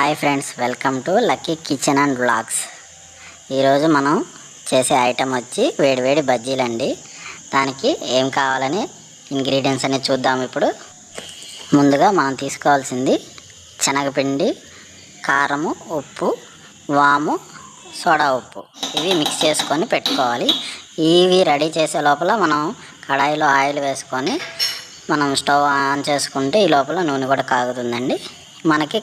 Hi friends welcome to lucky kitchen and blogs ఈరోజు మనం చేసే ఐటెం వచ్చి వేడివేడి బజ్జీలండి దానికి ఏం కావాలని ఇంగ్రీడియంట్స్ అనేది చూద్దాం ఇప్పుడు. ముందుగా మనం తీసుకోవాల్సింది శనగపిండి కారము ఉప్పు వాము సోడా ఉప్పు. ఇవి మిక్స్ చేసుకొని పెట్టుకోవాలి. ఇవి రెడీ చేసే లోపల మనం కడాయిలో ఆయిల్ వేసుకొని మనం స్టవ్ ఆన్ చేసుకుంటే ఈ లోపల నూనె కూడా కాగుతుందండి. మనకి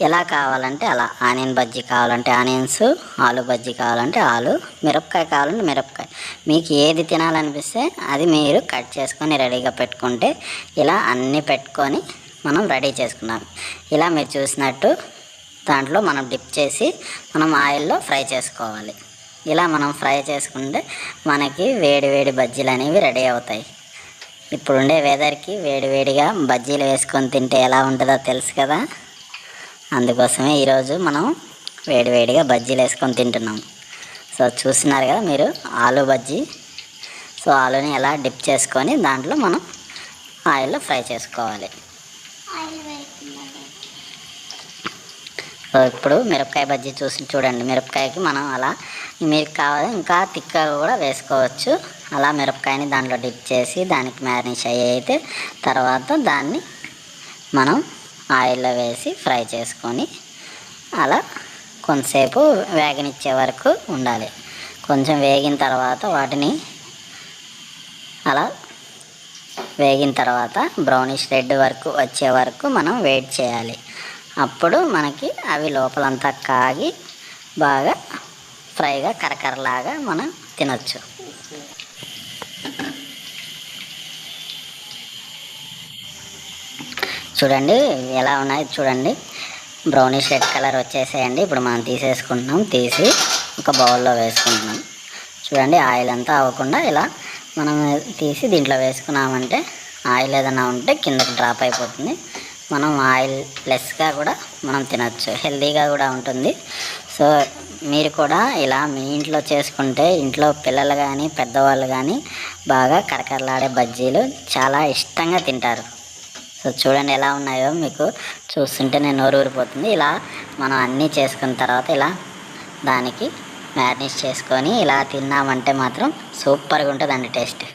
ఎలా కావాలంటే అలా. ఆనియన్ బజ్జీ కావాలంటే ఆనియన్స్ ఆలు బజ్జీ కావాలంటే ఆలు మిరపకాయ కావాలంటే మిరపకాయ. మీకు ఏది తినాలనిపిస్తే అది మీరు కట్ చేసుకొని రెడీగా పెట్టుకుంటే ఇలా అన్నీ పెట్టుకొని మనం రెడీ చేసుకున్నాం ఇలా మీరు చూసినట్టు దాంట్లో మనం డిప్ చేసి మనం ఆయిల్లో ఫ్రై చేసుకోవాలి. ఇలా మనం ఫ్రై చేసుకుంటే మనకి వేడి వేడి బజ్జీలు అనేవి రెడీ అవుతాయి. ఇప్పుడుండే వెదర్కి వేడివేడిగా బజ్జీలు వేసుకొని తింటే ఎలా ఉంటుందో తెలుసు కదా? అందుకోసమే ఈరోజు మనం వేడివేడిగా బజ్జీలు వేసుకొని తింటున్నాం. సో చూస్తున్నారు కదా మీరు ఆలు బజ్జీ. సో ఆలుని ఎలా డిప్ చేసుకొని దాంట్లో మనం ఆయిల్లో ఫ్రై చేసుకోవాలి. సో ఇప్పుడు మిరపకాయ బజ్జీ చూసి చూడండి. మిరపకాయకి మనం అలా మీకు కావాలి? ఇంకా తిక్కగా కూడా వేసుకోవచ్చు. అలా మిరపకాయని దాంట్లో డిప్ చేసి దానికి మ్యారినేట్ అయ్యి అయితే తర్వాత దాన్ని మనం ఆయిల్లో వేసి ఫ్రై చేసుకొని అలా కొంతసేపు వేగనిచ్చే వరకు ఉండాలి. కొంచెం వేగిన తర్వాత వాటిని అలా వేగిన తర్వాత బ్రౌనిష్ రెడ్ వరకు వచ్చే వరకు మనం వెయిట్ చేయాలి. అప్పుడు మనకి అవి లోపలంతా కాగి బాగా ఫ్రైగా కరకరలాగా మనం తినచ్చు. చూడండి ఎలా ఉన్నాయి చూడండి. బ్రౌనిష్ రెడ్ కలర్ వచ్చేసేయండి. ఇప్పుడు మనం తీసేసుకుంటున్నాం. తీసి ఒక బౌల్లో వేసుకుంటున్నాం. చూడండి ఆయిల్ అంతా అవ్వకుండా ఇలా మనం తీసి దీంట్లో వేసుకున్నామంటే ఆయిల్ ఏదైనా ఉంటే కిందకి డ్రాప్ అయిపోతుంది. మనం ఆయిల్ లెస్గా కూడా మనం తినచ్చు. హెల్తీగా కూడా ఉంటుంది. సో మీరు కూడా ఇలా మీ ఇంట్లో చేసుకుంటే ఇంట్లో పిల్లలు కానీ పెద్దవాళ్ళు కానీ బాగా కరకరలాడే బజ్జీలు చాలా ఇష్టంగా తింటారు. సో చూడండి ఎలా ఉన్నాయో మీకు చూస్తుంటే నేను నోరూరిపోతుంది. ఇలా మనం అన్నీ చేసుకున్న తర్వాత ఇలా దానికి మ్యారినేట్ చేసుకొని ఇలా తిన్నామంటే మాత్రం సూపర్గా ఉంటుందండి టేస్ట్.